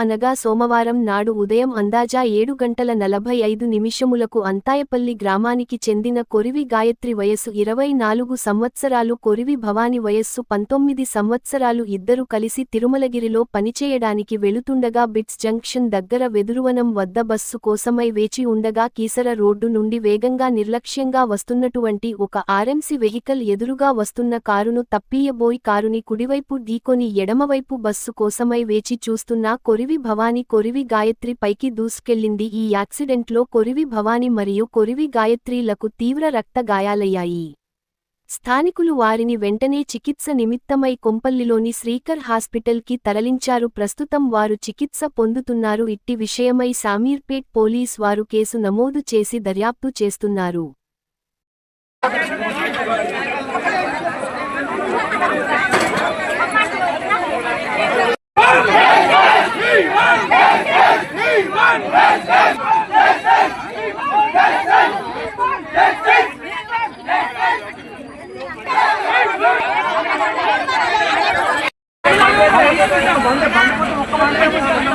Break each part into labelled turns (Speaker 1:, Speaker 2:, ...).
Speaker 1: అనగా సోమవారం నాడు ఉదయం అందాజా ఏడు గంటల నలభై ఐదు నిమిషములకు అంతాయపల్లి గ్రామానికి చెందిన కొరివి గాయత్రి వయస్సు ఇరవై నాలుగు సంవత్సరాలు కొరివి భవాని వయస్సు పంతొమ్మిది సంవత్సరాలు ఇద్దరు కలిసి తిరుమలగిరిలో పనిచేయడానికి వెళుతుండగా బిట్స్ జంక్షన్ దగ్గర వెదురువనం వద్ద బస్సు కోసమై వేచి ఉండగా కీసర రోడ్డు నుండి వేగంగా నిర్లక్ష్యంగా వస్తున్నటువంటి ఒక ఆర్ఎంసీ వెహికల్ ఎదురుగా వస్తున్న కారును తప్పీయబోయి కారుని కుడివైపు ఢీకొని ఎడమవైపు బస్సు కోసమై వేచి చూస్తున్న కొరివి భవాని కొరివి గాయత్రి పైకి దూసుకెళ్ళింది ఈ యాక్సిడెంట్లో కొరివి భవాని మరియు కొరివి గాయత్రీలకు తీవ్ర రక్త గాయాలయ్యాయి స్థానికులు వారిని వెంటనే చికిత్స నిమిత్తమై కొంపల్లిలోని శ్రీకర్ హాస్పిటల్కి తరలించారు. ప్రస్తుతం వారు చికిత్స పొందుతున్నారు. ఇట్టి విషయమై సామీర్పేట్ పోలీస్ వారు కేసు నమోదు చేసి దర్యాప్తు చేస్తున్నారు.
Speaker 2: Niemand! Niemand! Niemand!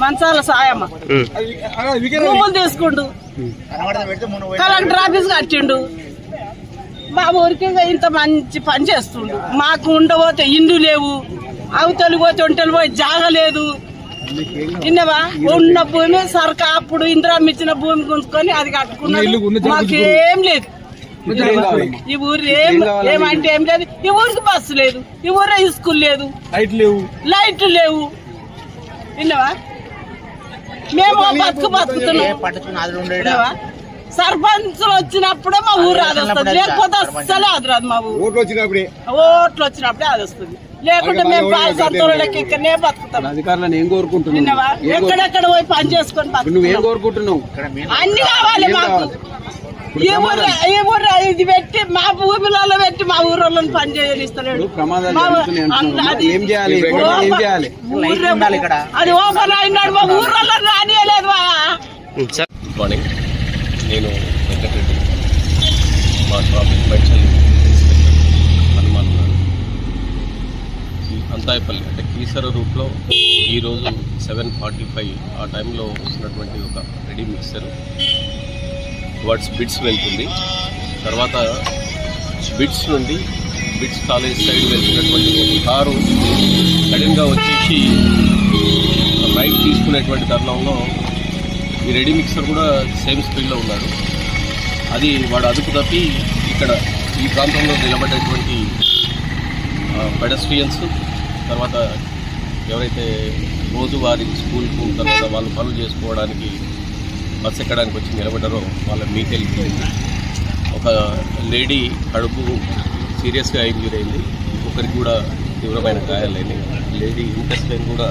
Speaker 3: మంచాల సాయమ్మ. భూములు తీసుకుండు కలెక్టర్ ఆఫీస్ కట్టిండు. మా ఊరికి ఇంత మంచి పని చేస్తుండు. మాకు ఉండబోతే ఇండ్లు లేవు. అవతలి పోతే ఒంటలు పోయి జాగలేదు విన్నవా? ఉన్న భూమి సరకా అప్పుడు ఇందిరామ్మ ఇచ్చిన భూమి గుంజుకొని అది కట్టుకున్నాడు. మాకేం లేదు. ఈ ఊరు ఏం ఏమంటే ఏం లేదు. ఈ ఊరికి బస్సు లేదు. ఈ ఊరే స్కూల్ లేదు. లైట్లు లేవు. విన్నవా? మేము బతుకు బతుకుతున్నాం. విన్నవా? సర్పంచ్ వచ్చినప్పుడే మా ఊరు అది వస్తుంది లేకపోతే అస్సలే అది రాదు మా ఊరు
Speaker 4: ఓట్లు వచ్చినప్పుడే
Speaker 3: ఓట్లు వచ్చినప్పుడే అది వస్తుంది. లేకుంటే మేము పాల సంతోళ్ళకి ఇక్కడనే బతుకుతాం.
Speaker 5: అధికారులను ఏం కోరుకుంటున్నావు?
Speaker 3: ఎక్కడెక్కడ పోయి పని చేసుకొని
Speaker 5: నువ్వేం కోరుకుంటున్నావు?
Speaker 3: అన్ని కావాలి
Speaker 5: ఏం
Speaker 3: మాకు? ఈ ఊరు ఈ ఊరు ఇది పెట్టి మా భూమిలలో పెట్టి మా ఊరోళ్ళని పని చేయనిస్తలేడు. అది-
Speaker 5: ఏం చేయాలి?
Speaker 3: ఓపెన్-
Speaker 5: ఏం చేయాలి?
Speaker 3: ఊర్లో- అది ఓపెన్ అయినాడు మా ఊరోళ్ళని రానియలేదు వా.
Speaker 6: Good morning. నేను వెంకటరెడ్డి. మా ట్రాఫిక్ మెడిసిన్ హనుమాన్ గారు. ఈ అంతాయపల్లి అంటే కీసర రూట్లో ఈరోజు సెవెన్ ఫార్టీ ఫైవ్ ఆ టైంలో వచ్చినటువంటి ఒక రెడీ మిక్సర్. వర్డ్స్ బిట్స్ వెళ్తుంది. తర్వాత బిట్స్ నుండి బిట్స్ కాలేజ్ సైడ్ వెళ్తున్నటువంటి ఒక కారు సడన్గా వచ్చేసి రైట్ తీసుకునేటువంటి తరుణంలో ఈ రెడీ మిక్సర్ కూడా సేమ్ స్పీడ్లో ఉన్నాడు అది వాడు అదుపు తప్పి ఇక్కడ ఈ ప్రాంతంలో నిలబడేటువంటి పెడస్ట్రియన్స్ తర్వాత ఎవరైతే రోజువారీ స్కూల్కు తర్వాత వాళ్ళు పనులు చేసుకోవడానికి బస్సు ఎక్కడానికి వచ్చి నిలబడ్డారో వాళ్ళ మీకెళ్ళి ఒక లేడీ కడుపు సీరియస్గా ఇంజూర్ అయింది ఒకరికి కూడా తీవ్రమైన గాయాలైనాయి. లేడీ ఇంట్రెస్ట్ కూడా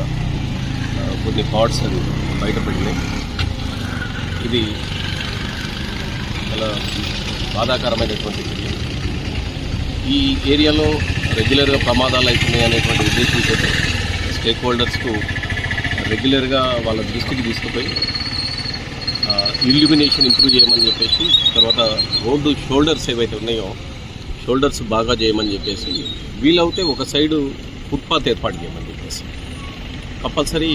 Speaker 6: కొన్ని పార్ట్స్ అవి బయటపడినాయి. ఇది చాలా బాధాకరమైనటువంటి ఈ ఏరియాలో రెగ్యులర్గా ప్రమాదాలు అవుతున్నాయి అనేటువంటి ఉద్దేశంతో స్టేక్ హోల్డర్స్కు రెగ్యులర్గా వాళ్ళ దృష్టికి తీసుకుపోయి ఇల్యూమినేషన్ ఇంప్రూవ్ చేయమని చెప్పేసి తర్వాత రోడ్డు షోల్డర్స్ ఏవైతే ఉన్నాయో షోల్డర్స్ బాగా చేయమని చెప్పేసి వీలవుతే ఒక సైడు ఫుట్పాత్ ఏర్పాటు చేయమని చెప్పేసి. కంపల్సరీ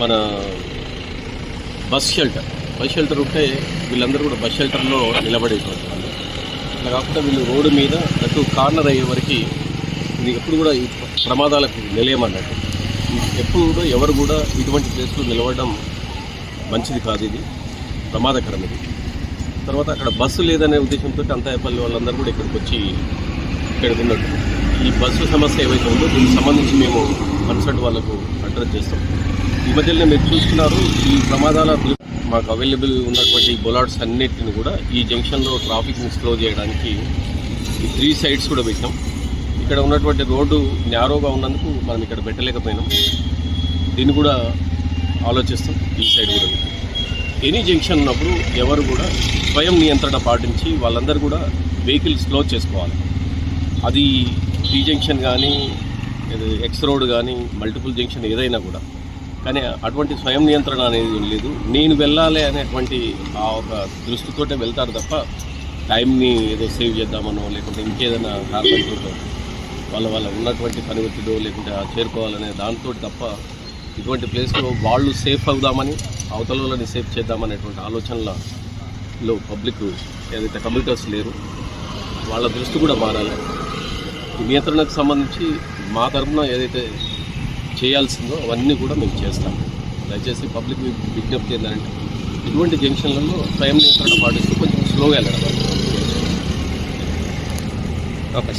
Speaker 6: మన బస్ షెల్టర్. బస్ షెల్టర్ ఉంటే వీళ్ళందరూ కూడా బస్ షెల్టర్లో నిలబడేటువంటి వాళ్ళు అలా కాకుండా వీళ్ళు రోడ్డు మీద అటు కార్నర్ అయ్యే వరకు ఇది ఎప్పుడు కూడా ప్రమాదాలకు ప్రమాదాలకు నిలయమన్నట్టు. ఎప్పుడు కూడా ఎవరు కూడా ఇటువంటి ప్లేస్లో నిలబడడం మంచిది కాదు ఇది. ప్రమాదకరం ఇది. తర్వాత అక్కడ బస్సు లేదనే ఉద్దేశంతో అంతాయపల్లి వాళ్ళందరూ కూడా ఇక్కడికి వచ్చి ఇక్కడికి ఉన్నట్టు. ఈ బస్సు సమస్య ఏవైతే ఉందో దీనికి సంబంధించి మేము కన్సల్ట్ వాళ్ళకు అడ్రస్ చేస్తాం. ఈ మధ్యలో మీరు చూస్తున్నారు ఈ ప్రమాదాల మాకు అవైలబుల్ ఉన్నటువంటి బొలాడ్స్ అన్నిటిని కూడా ఈ జంక్షన్లో ట్రాఫిక్ని స్లో చేయడానికి ఈ త్రీ సైడ్స్ కూడా పెట్టాం. ఇక్కడ ఉన్నటువంటి రోడ్డు న్యారోగా ఉన్నందుకు మనం ఇక్కడ పెట్టలేకపోయినాం. దీన్ని కూడా ఆలోచిస్తాం ఈ సైడ్ కూడా ఎనీ జంక్షన్ ఉన్నప్పుడు ఎవరు కూడా స్వయం నియంత్రణ పాటించి వాళ్ళందరూ కూడా వెహికల్ స్లో చేసుకోవాలి. అది టీ జంక్షన్ కానీ ఎక్స్ రోడ్ కానీ మల్టిపుల్ జంక్షన్ ఏదైనా కూడా కానీ అటువంటి స్వయం నియంత్రణ అనేది లేదు. నేను వెళ్ళాలి అనేటువంటి ఆ ఒక దృష్టితోటే వెళ్తారు తప్ప టైంని ఏదో సేవ్ చేద్దామనో లేకుంటే ఇంకేదైనా కారణంతో వాళ్ళ వాళ్ళ ఉన్నటువంటి పని ఒత్తిడో లేకుంటే చేరుకోవాలనే దాంతో తప్ప ఇటువంటి ప్లేస్లో వాళ్ళు సేఫ్ అవుదామని అవతల వాళ్ళని సేఫ్ చేద్దామనేటువంటి ఆలోచనలలో పబ్లిక్ ఏదైతే కంప్యూటర్స్ లేరు వాళ్ళ దృష్టి కూడా మారాలి. ఈ నియంత్రణకు సంబంధించి మా తరఫున ఏదైతే చేయాల్సిందో అవన్నీ కూడా మేము చేస్తాం. దయచేసి పబ్లిక్ విజ్ఞప్తి ఏంటంటే ఇటువంటి జంక్షన్లలో స్వయం నియంత్రణ పాటిస్తూ కొంచెం స్లోగా వెళ్ళడం.
Speaker 4: ఓకే.